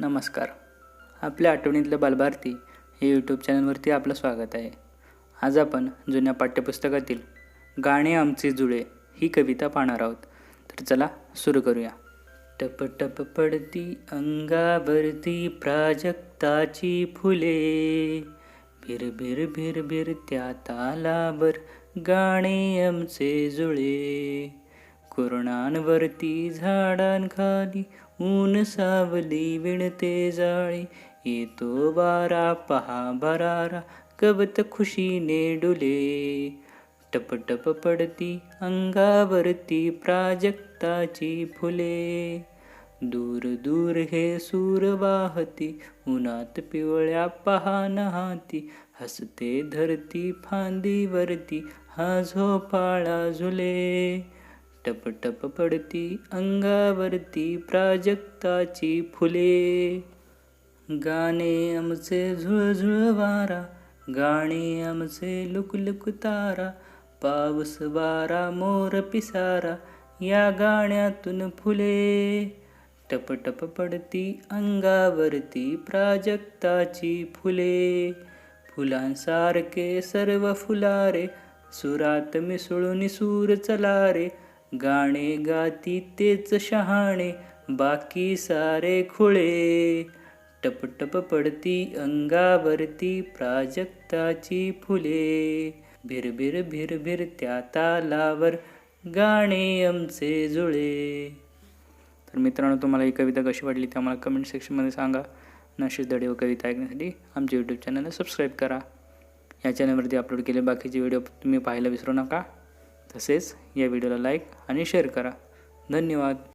नमस्कार. आपल्या आठवणीतलं बालभारती हे यूट्यूब चॅनलवरती आपलं स्वागत आहे. आज आपण जुन्या पाठ्यपुस्तकातील गाणे आमचे जुळे ही कविता पाहणार आहोत. तर चला सुरू करूया. टप टप पडती अंगावरती प्राजक्ताची फुले. भिर भिर भिर भिर त्या तालावर गाणे आमचे जुळे. कुरणांवरती झाडांखाली ऊन सावली विणते जाळे. येतो वारा पहा भरारा कवत खुशीने डुले. टपटप पडती अंगावरती प्राजक्ताची फुले. दूर दूर हे सूर वाहती उन्हात पिवळ्या पहा हाती हसते धरती फांदीवरती हा झोपाळा झुले. टप टप पडती अंगावरती प्राजक्ताची फुले. गाणे आमचे झुळझुळ वारा गाणे आमचे लुकलुक तारा पाऊस वारा मोर पिसारा या गाण्यातून फुले. टप टप पडती अंगावरती प्राजक्ताची फुले. फुलांसारखे सर्व फुलारे सुरात मिसळून सूर चलारे गाणे गाती तेच शहाणे बाकी सारे खुळे. टप टप पडती अंगावरती प्राजक्ताची फुले. भिरभिर भिरभिर त्या तालावर गाणे आमचे जुळे. तर मित्रांनो तुम्हाला ही कविता कशी वाटली ते आम्हाला कमेंट सेक्शनमध्ये सांगा. नशीच धडे व कविता ऐकण्यासाठी आमच्या यूट्यूब चॅनलला सबस्क्राईब करा. या चॅनलवरती अपलोड केले बाकीचे व्हिडिओ तुम्ही पाहायला विसरू नका. तसेच या व्हिडिओला लाईक आणि शेअर करा. धन्यवाद.